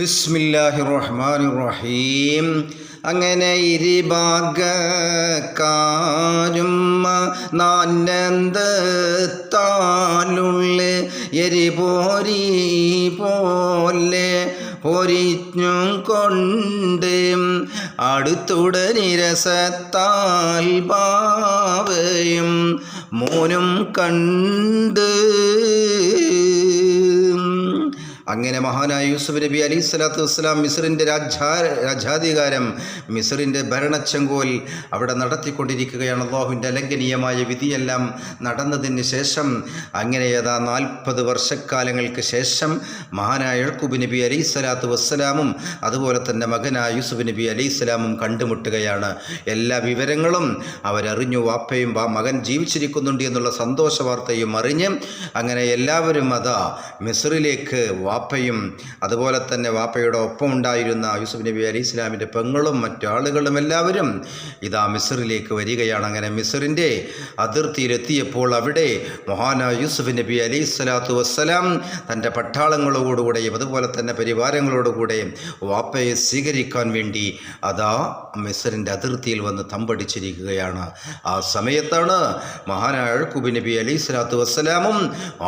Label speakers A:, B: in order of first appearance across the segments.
A: ബിസ്മില്ലാഹി റഹ്മാൻ റഹീം അങ്ങനെ ഇരുഭാഗക്കാരും നാനന്ദത്താലുള്ള എരിപോരി പോലെ പൊരിഞ്ഞും കൊണ്ട് അടുത്തുട നിരസത്താൽ പാവയും മോനും കണ്ട് അങ്ങനെ മഹാനായ യൂസുഫ് നബി അലി സ്വലാത്തു വസ്സലാം മിസറിന്റെ രാജാ രാജാധികാരം മിസറിന്റെ ഭരണച്ചെങ്കോൽ അവിടെ നടത്തിക്കൊണ്ടിരിക്കുകയാണ്. അള്ളാഹുവിന്റെ അലംഘനീയമായ വിധിയെല്ലാം നടന്നതിന് ശേഷം അങ്ങനെ ഏതാ നാൽപ്പത് വർഷക്കാലങ്ങൾക്ക് ശേഷം മഹാനായ എഴുക്കുബ് നബി അലി സ്വലാത്തു വസ്സലാമും അതുപോലെ തന്നെ മകനായ യൂസുഫ് നബി അലി സ്വലാമും കണ്ടുമുട്ടുകയാണ്. എല്ലാ വിവരങ്ങളും അവരറിഞ്ഞു വാപ്പയും ആ മകൻ ജീവിച്ചിരിക്കുന്നുണ്ട് എന്നുള്ള സന്തോഷ വാർത്തയും അറിഞ്ഞ് അങ്ങനെ എല്ലാവരും അതാ മിസറിലേക്ക് വാപ്പയും അതുപോലെ തന്നെ വാപ്പയുടെ ഒപ്പം ഉണ്ടായിരുന്ന യൂസുഫ് നബി അലി ഇസ്ലാമിന്റെ പെങ്ങളും മറ്റാളുകളും എല്ലാവരും ഇതാ മിസറിലേക്ക് വരികയാണ്. അങ്ങനെ മിസറിന്റെ അതിർത്തിയിലെത്തിയപ്പോൾ അവിടെ മൊഹാന യൂസുഫ് നബി അലി സ്വലാത്തു വസ്സലാം തന്റെ പട്ടാളങ്ങളോടുകൂടെയും അതുപോലെ തന്നെ പരിവാരങ്ങളോടുകൂടെയും വാപ്പയെ സ്വീകരിക്കാൻ വേണ്ടി അതാ മിസറിന്റെ അതിർത്തിയിൽ വന്ന് തമ്പടിച്ചിരിക്കുകയാണ്. ആ സമയത്താണ് മഹാനായ അഴക്കുബി നബി അലി സ്വലാത്തു വസ്സലാമും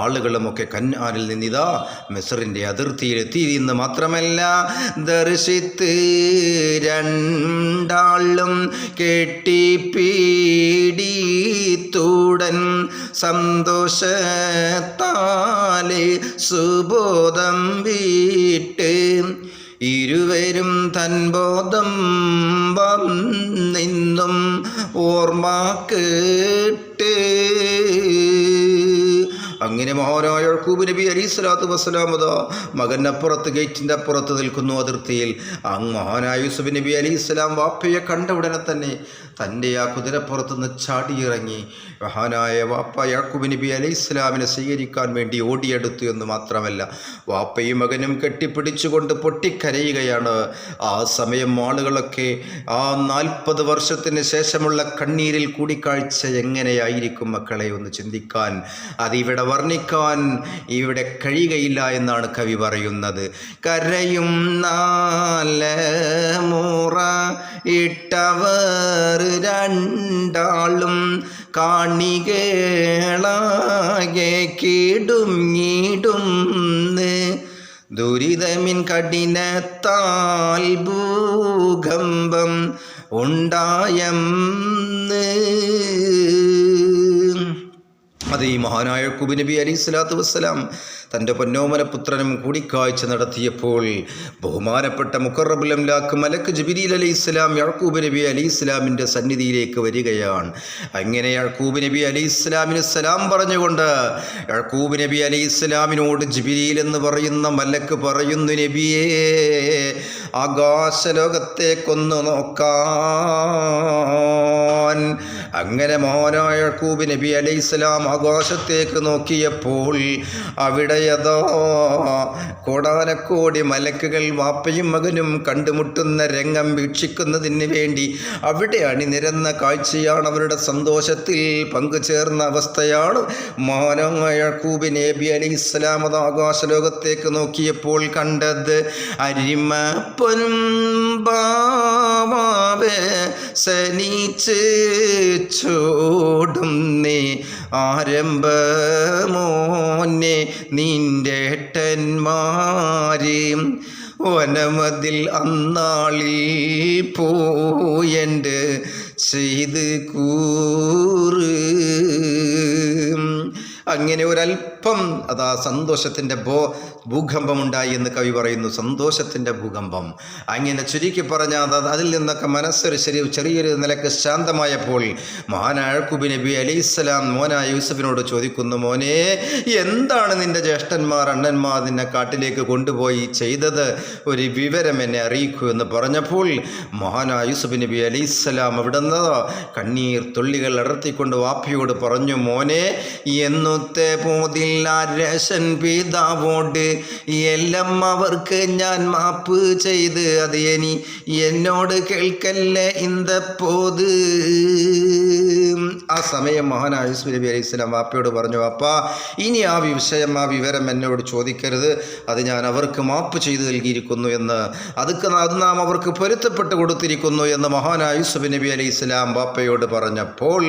A: ആളുകളുമൊക്കെ കന്നാനിൽ നിന്നിതാ മിസറിന്റെ അതിർത്തിയിലെത്തി എന്ന് മാത്രമല്ല ദർശിത്ത് രണ്ടാളും കെട്ടിപ്പീടിത്തൂടൻ സന്തോഷത്താലെ സുബോധം വീട്ട് ഇരുവരും തൻ ബോധം വന്നിന്നും ഓർമ്മ കേട്ട് അങ്ങനെ മഹാനായ യഴക്കൂബ് നബി അലി സ്വലാത്തു വസ്സലാമത മകനപ്പുറത്ത് ഗേറ്റിന്റെ അപ്പുറത്ത് നിൽക്കുന്നു അതിർത്തിയിൽ. അങ് മഹാനായ യൂസുഫ് നബി അലി ഇസ്ലാം വാപ്പയെ കണ്ട ഉടനെ തന്നെ തന്റെ ആ കുതിരപ്പുറത്ത് നിന്ന് ചാടിയിറങ്ങി. മഹാനായ വാപ്പ യാക്കൂബ് നബി അലി ഇസ്ലാമിനെ സ്വീകരിക്കാൻ വേണ്ടി ഓടിയെടുത്തു എന്ന് മാത്രമല്ല വാപ്പയും മകനും കെട്ടിപ്പിടിച്ചുകൊണ്ട് പൊട്ടിക്കരയുകയാണ്. ആ സമയം ആളുകളൊക്കെ ആ നാൽപ്പത് വർഷത്തിന് ശേഷമുള്ള കണ്ണീരിൽ കൂടിക്കാഴ്ച എങ്ങനെയായിരിക്കും മക്കളെ ഒന്ന് ചിന്തിക്കാൻ? അതിവിടെ വർണിക്കാൻ ഇവിടെ കഴിയുകയില്ല എന്നാണ് കവി പറയുന്നത്. കരയും നാല മൂറ ഇട്ടവർ രണ്ടാളും കാണികളാകെ കീടുങ്ങിടും ദുരിതമിൻ കഠിനത്താൽ ഭൂകമ്പം ഉണ്ടായെന്ന് അത് ഈ മഹാനായ കുബി നബി അലി സ്വലാത്തു വസ്സലാം തന്റെ പൊന്നോമന പുത്രനും കൂടിക്കാഴ്ച നടത്തിയപ്പോൾ ബഹുമാനപ്പെട്ട മുക്കറബുലംലാക്ക് മലക്ക് ജബിരിൽ അലി ഇസ്ലാം യഴക്കൂബ് നബി അലി ഇസ്ലാമിന്റെ സന്നിധിയിലേക്ക് വരികയാണ്. അങ്ങനെ യഴക്കൂബ് നബി അലി ഇസ്ലാമിന് സലാം പറഞ്ഞുകൊണ്ട് യഴക്കൂബ് നബി അലി ഇസ്ലാമിനോട് ജബിരിയിൽ എന്ന് പറയുന്ന മലക്ക് പറയുന്നു നബിയേ ആകാശലോകത്തേക്കൊന്ന് നോക്കാൻ അങ്ങനെ മോനായ യഴക്കൂബ് നബി അലൈഹി ഇസ്ലാം ആകാശത്തേക്ക് നോക്കിയപ്പോൾ അവിടെ യഥോ കോടാനക്കോടി മലക്കുകൾ വാപ്പയും മകനും കണ്ടുമുട്ടുന്ന രംഗം വീക്ഷിക്കുന്നതിന് വേണ്ടി അവിടെ അണിനിരന്ന കാഴ്ചയാണ് അവരുടെ സന്തോഷത്തിൽ പങ്കുചേർന്ന അവസ്ഥയാണ് മോനായ യഴക്കൂബ് നബി അലൈഹി ഇസ്ലാം അത് ആകാശലോകത്തേക്ക് നോക്കിയപ്പോൾ കണ്ടത് അരിമ പൊൻപാവേ സനിച്ച് ചോടും നീ ആരംഭമോനെ നിന്റെ ഏട്ടന്മാരെ വനമതിൽ അന്നാളിൽ പോയണ്ട് ചെയ്ത് കൂറ്. അങ്ങനെ ഒരല്പം അതാ സന്തോഷത്തിന്റെ ബോ ഭൂകമ്പമുണ്ടായി എന്ന് കവി പറയുന്നു സന്തോഷത്തിന്റെ ഭൂകമ്പം. അങ്ങനെ ചുരുക്കി പറഞ്ഞാൽ അത് അതിൽ നിന്നൊക്കെ മനസ്സൊരു ശരി ചെറിയൊരു നിലയ്ക്ക് ശാന്തമായപ്പോൾ മഹാനായ കുബി നബി അലൈഹിസ്സലാം മോനായ യൂസഫിനോട് ചോദിക്കുന്നു മോനെ എന്താണ് നിന്റെ ജ്യേഷ്ഠന്മാർ അണ്ണന്മാർ നിന്നെ കാട്ടിലേക്ക് കൊണ്ടുപോയി ചെയ്തത്? ഒരു വിവരം എന്നെ അറിയിക്കൂ എന്ന് പറഞ്ഞപ്പോൾ മഹാനായ യൂസഫ് നബി അലൈഹിസലാം അവിടെ നിന്ന് കണ്ണീർ തുള്ളികൾ അടർത്തിക്കൊണ്ട് വാപ്പിയോട് പറഞ്ഞു മോനെ എന്നുത്തെ പോതില്ല രശൻ പിതാവോട് എല്ലാം അവർക്ക് ഞാൻ മാപ്പ് ചെയ്ത് അത് ഇനി എന്നോട് കേൾക്കല്ലേ ഇന്ത ആ സമയം മഹാനായ യൂസുഫ് നബി അലൈഹി സ്വലാം വാപ്പയോട് പറഞ്ഞു വാപ്പ ഇനി ആ വിഷയം ആ വിവരം എന്നോട് ചോദിക്കരുത്. അത് ഞാൻ അവർക്ക് മാപ്പ് ചെയ്തു നൽകിയിരിക്കുന്നു എന്ന്. അതൊക്കെ അത് നാം അവർക്ക് പൊരുത്തപ്പെട്ട് കൊടുത്തിരിക്കുന്നു എന്ന് മഹാനായ യൂസുഫ് നബി അലൈഹി സ്വലാം വാപ്പയോട് പറഞ്ഞപ്പോൾ